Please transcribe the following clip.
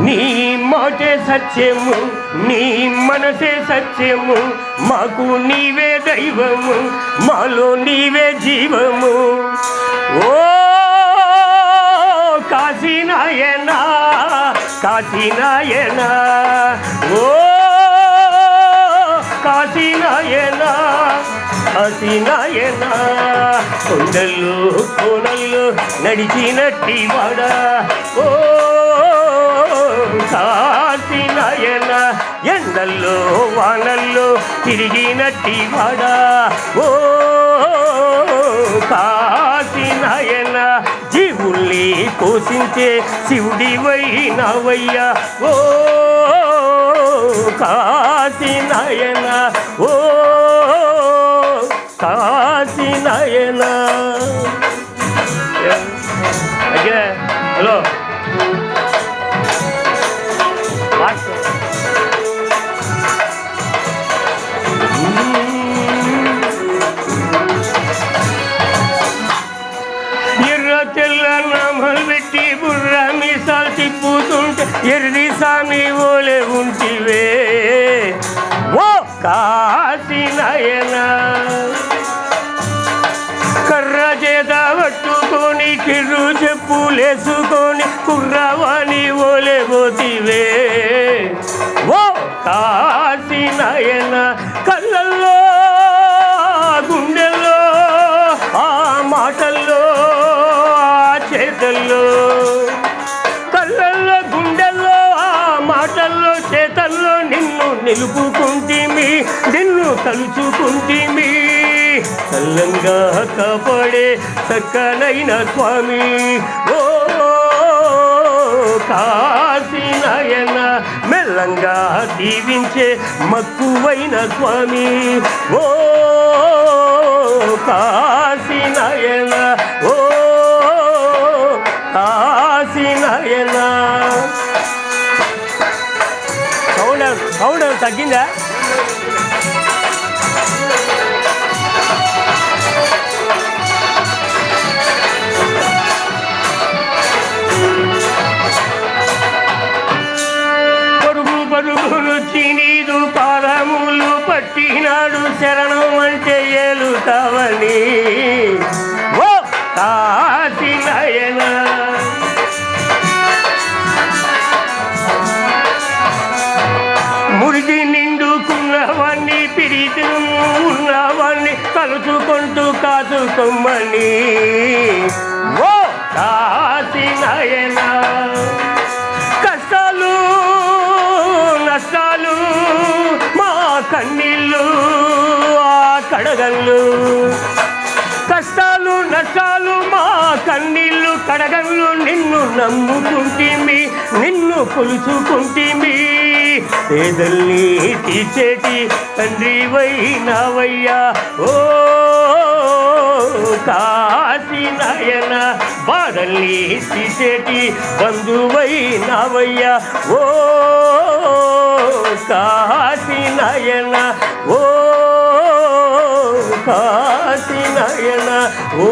నీ మాటే సత్యము నీ మనసే సత్యము మాకు నీవే దైవము మాలో నీవే జీవము. ఓ కాశీనాయనా కాశీనాయనా ఓ కాశీనాయనా కాశీనాయనా కొండల్లో కోనల్లో నడిచినట్టి వాడా ఓ కాశీనాయనా ఎండల్లో వానల్లో తిరిగినట్టి వాడా ఓ కాశీనాయన జీవుల్ని పోషించే శివుడివైనవయ్యా ఓ కాశీనాయన ఓ కాసి నాయన హలో ఎర్ర తెల్ల నామలు పెట్టి బుర్ర మీసాలు తిప్పుతుంటే ఎర్రి సామి ఓలే ఉంటివే. ఓ కాసి నయనా. కర్ర చేత పట్టుకొని కిర్రు చెప్పులేసుకొని కుర్రవాణి ఓలే పోతివే. ఓ కాసి నయనా. మాటల్లో కళ్ళల్లో గుండెల్లో ఆ మాటల్లో చేతల్లో నిన్ను నిలుపుకుంటిమి నిన్ను తలుచుకుంటిమి. చల్లంగా కాపాడే చక్కనైన స్వామి ఓ కాశీనాయన మెల్లంగా దీవించే మక్కువైన స్వామి ఓ కా తగ్గిందా? పరుగు పరుగులు తినీదు పాదములు పట్టినాడు శరణం అంటే ఏలుతావని. ఓ! కాశీ పలుచుకుంటూ కాదు కొమ్మని ఓ కాసి నయనా. కష్టాలు నష్టాలు మా కన్నీళ్ళు ఆ కడగళ్ళు. కష్టాలు నష్టాలు మా కన్నీళ్ళు కడగళ్ళు. నిన్ను నమ్ముకుంటిమి నిన్ను కొలుచుకుంటిమి. పేదల్ని తీసేటి తండ్రి వైనవయ్యా ఓ కాశీ నాయన బాధల్ని తీసేటి బంధువైనవయ్యా ఓ కాశీ నాయన ఓ కాశీ నాయన ఓ